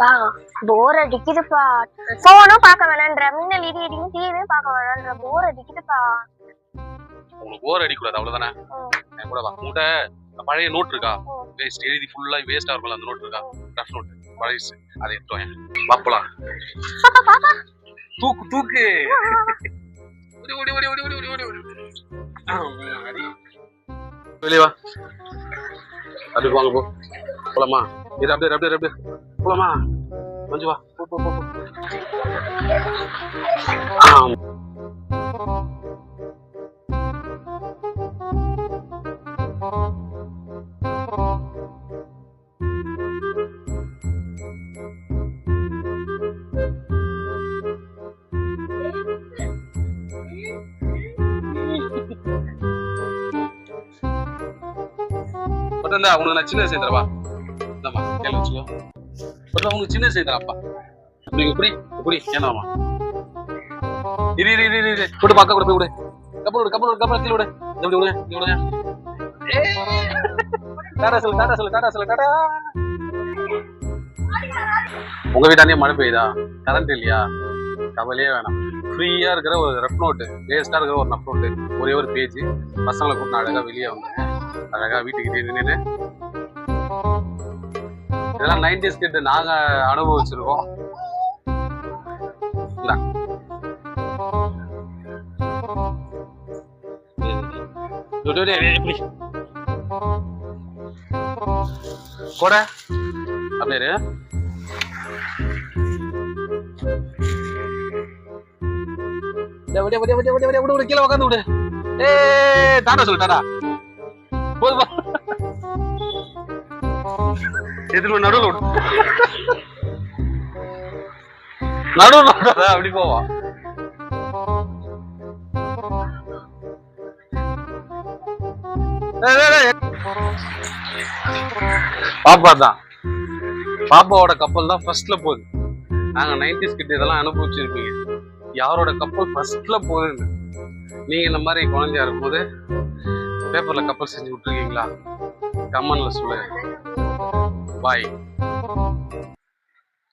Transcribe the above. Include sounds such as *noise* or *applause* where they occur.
பா போர் அடிக்குதுப்பா. போனும் பார்க்க வேணான்ற. மின்னல் இடி இடியும் டிவியே பார்க்க வேணான்ற. போர் அடிக்குதுப்பா. உனக்கு போர் அடிக்கூடாது அவ்வளவுதானே? என் கூட வா. கூட பழைய நோட் இருக்கா? வேஸ்ட் எழுதி ஃபுல்லா வேஸ்டா இருக்கும்ல அந்த நோட் இருக்கா? டஃப் நோட் பழைய அதை எடுத்துவேன் வா தூக்கு தூக்கு. *laughs* ஓடி ஓடி ஓடி ஓடி ஓடி ஓடி ஓடி வெளியே வா. அப்படி வாங்க போ. போலாமா? இது அப்படியே அப்படியே அப்படியே. போலாமா? கொஞ்சம் வா. போ போ உனக்கு நான் சின்ன சேர்ந்துறவா இந்தம்மா கையில் வச்சுக்கோ. பட் அவங்க சின்ன சேர்ந்துறாப்பா இப்படி இப்படி இப்படி. ஏனாமா இரு இரு இரு இரு. போட்டு பக்கம் கூட போய் விடு கப்பல் விடு கப்பல் விடு கப்பல் கீழே விடு. இந்த இப்படி விடுங்க இப்படி விடுங்க டாடா சொல்லு டாடா சொல்லு டாடா சொல்லு டாடா. உங்க வீட்டாண்டே மழை பெய்யுதா? கரண்ட் இல்லையா? கவலையே வேணாம். ஃப்ரீயா இருக்கிற ஒரு ரெஃப் நோட்டு வேஸ்டா இருக்கிற ஒரு நஃப் நோட்டு ஒரே ஒரு பேஜ் பசங்களை கூப்பிட்டு அழகா வெளியே வந்தேன் அழகா வீட்டுக்கிட்டே நின்று இதெல்லாம் நைன்டிஸ் கிட்ட நாங்க அனுபவிச்சிருக்கோம் இந்தா. டேய், டேய், டேய், இப்படி. கொட அப்படியே இரு. டேய், விடு, விடு, விடு, விடு, விடு, கீழே உட்காந்து விடு ஏய் டாடா சொல்லு டாடா போதுமா எதிர்ப்பு நடுவில் நடுவில் அப்படி போவா. டேய், டேய், டேய். பாப்பா தான். பாப்பாவோட கப்பல் தான் ஃபர்ஸ்ட்ல போகுது. நாங்க நைன்டிஸ் கிட்ட இதெல்லாம் அனுபவிச்சிருப்பீங்க. யாரோட கப்பல் ஃபர்ஸ்ட்ல போகுதுன்னு. நீங்க இந்த மாதிரி குழந்தையா இருக்கும்போது பேப்பர்ல கப்பல் செஞ்சு விட்டுருக்கீங்களா? கம்மன்ல சொல்லு. Bye.